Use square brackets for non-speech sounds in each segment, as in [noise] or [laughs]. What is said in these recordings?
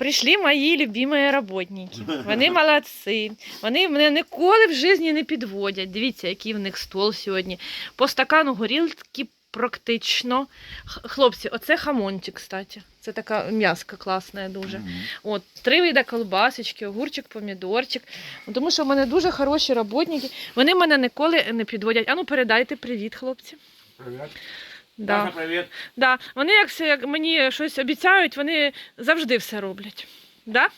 прийшли мої любимі роботники. Вони молодці. Вони мене ніколи в житті не підводять. Дивіться, який в них стол сьогодні. По стакану горілки практично. Хлопці, оце хамончик, кстати. Це така м'яска класна дуже. От, три вида колбасочки, огурчик, помідорчик. Тому що в мене дуже хороші роботники. Вони мене ніколи не підводять. Ану, передайте привіт, хлопці. Привіт. Да. Саша, привіт. Да. Вони як, як мені щось обіцяють, вони завжди все роблять. Да?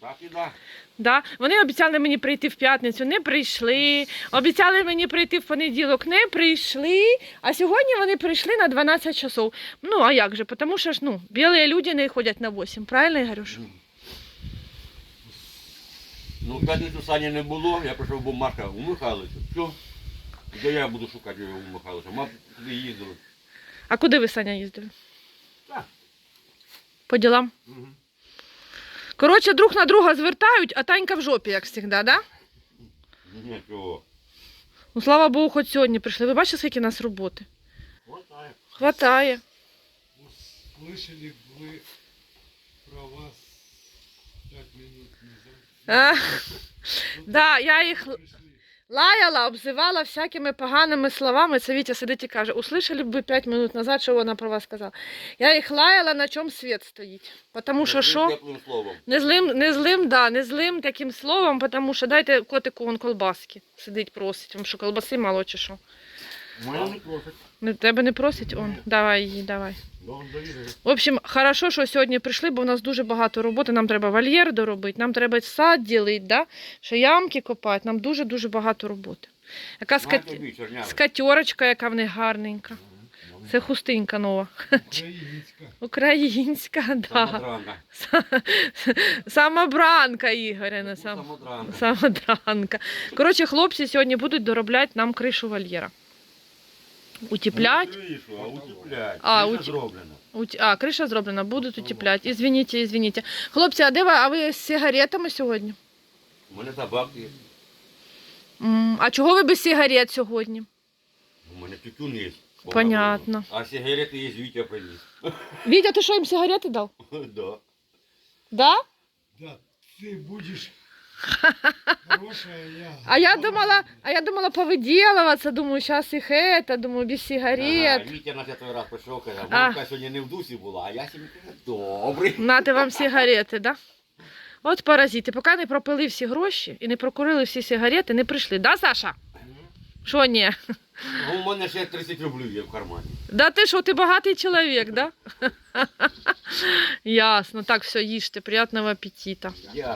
Так і да. Да. Вони обіцяли мені прийти в п'ятницю, не прийшли. Обіцяли мені прийти в понеділок, не прийшли. А сьогодні вони прийшли на 12 часов. Ну, а як же? Тому що ж, ну, білі люди не ходять на 8, правильно, Ігорюш? Ну, в п'ятницю Сані не було, я прийшов бумажка у Михайловича. Все. Де я буду шукати його у Михайловича? Мав туди їздили. А куди ви, Саня, їздили? Так. По ділам? Угу. Коротше, друг на друга звертають, а Танька в жопі, як завжди, да? Нічого. Ну, слава Богу, хоч сьогодні прийшли. Ви бачите, скільки у нас роботи? Хватає. Хватає. Слышали вы про вас пять минут назад? А, [laughs] да, я їх. Лаяла, обзивала всякими поганими словами. Це Вітя сидить і каже, услышали б ви 5 минут назад, що вона про вас сказала. Я їх лаяла, на чому світ стоїть. Тому що що? Теплим словом. Не злим, не злим, да, не злим таким словом, тому що дайте котику вон колбаски. Сидить, просить. Вам що, колбаси мало чи що? Мене не просить. Не, тебе не просить? Он, давай її, давай. В общем, хорошо, що сьогодні прийшли, бо у нас дуже багато роботи. Нам треба вольєр доробити, нам треба сад ділити, да? ще ямки копати, нам дуже-дуже багато роботи. Яка скат... скатерочка, яка в них гарненька. Це хустинка нова. Украинецка. Українська, да. Самобранка Ігоря, сам... Самодрана. самодранка. Коротше, хлопці сьогодні будуть доробляти нам кришу вольєра. Утеплять. Ну, а утеплять. А, Криша уте- зроблена. Ут- А, криша зроблена, будуть утепляти. Ізвініть, ізвініть. Хлопці, а де ви? А ви з сигаретами сьогодні? У мене табак є. М, А чого ви без сигарет сьогодні? У мене тютюн є. Понятно. А сигарети є, Вітя приніс. [laughs] Вітя, ти що їм сигарети дав? Да. Да? Да, ты будешь хорошая, [laughs] я. А я думала, а я думала повиділуватися, думаю, зараз їх это, думаю, без сигарет. Ага, Вітя на той раз прийшов, казав, А. мамка сьогодні не в дусі була, а я сьогодні добрий. Нати вам сигарети, да? От паразити, поки не пропили всі гроші і не прокурили всі сигарети, не прийшли. Да, Саша? Що ні? Ну, У мене ще 30 рублів є в кармані. Да ти що, ти багатий чоловік, да? Ясно. Так, все, їжте, приятного апетита. Я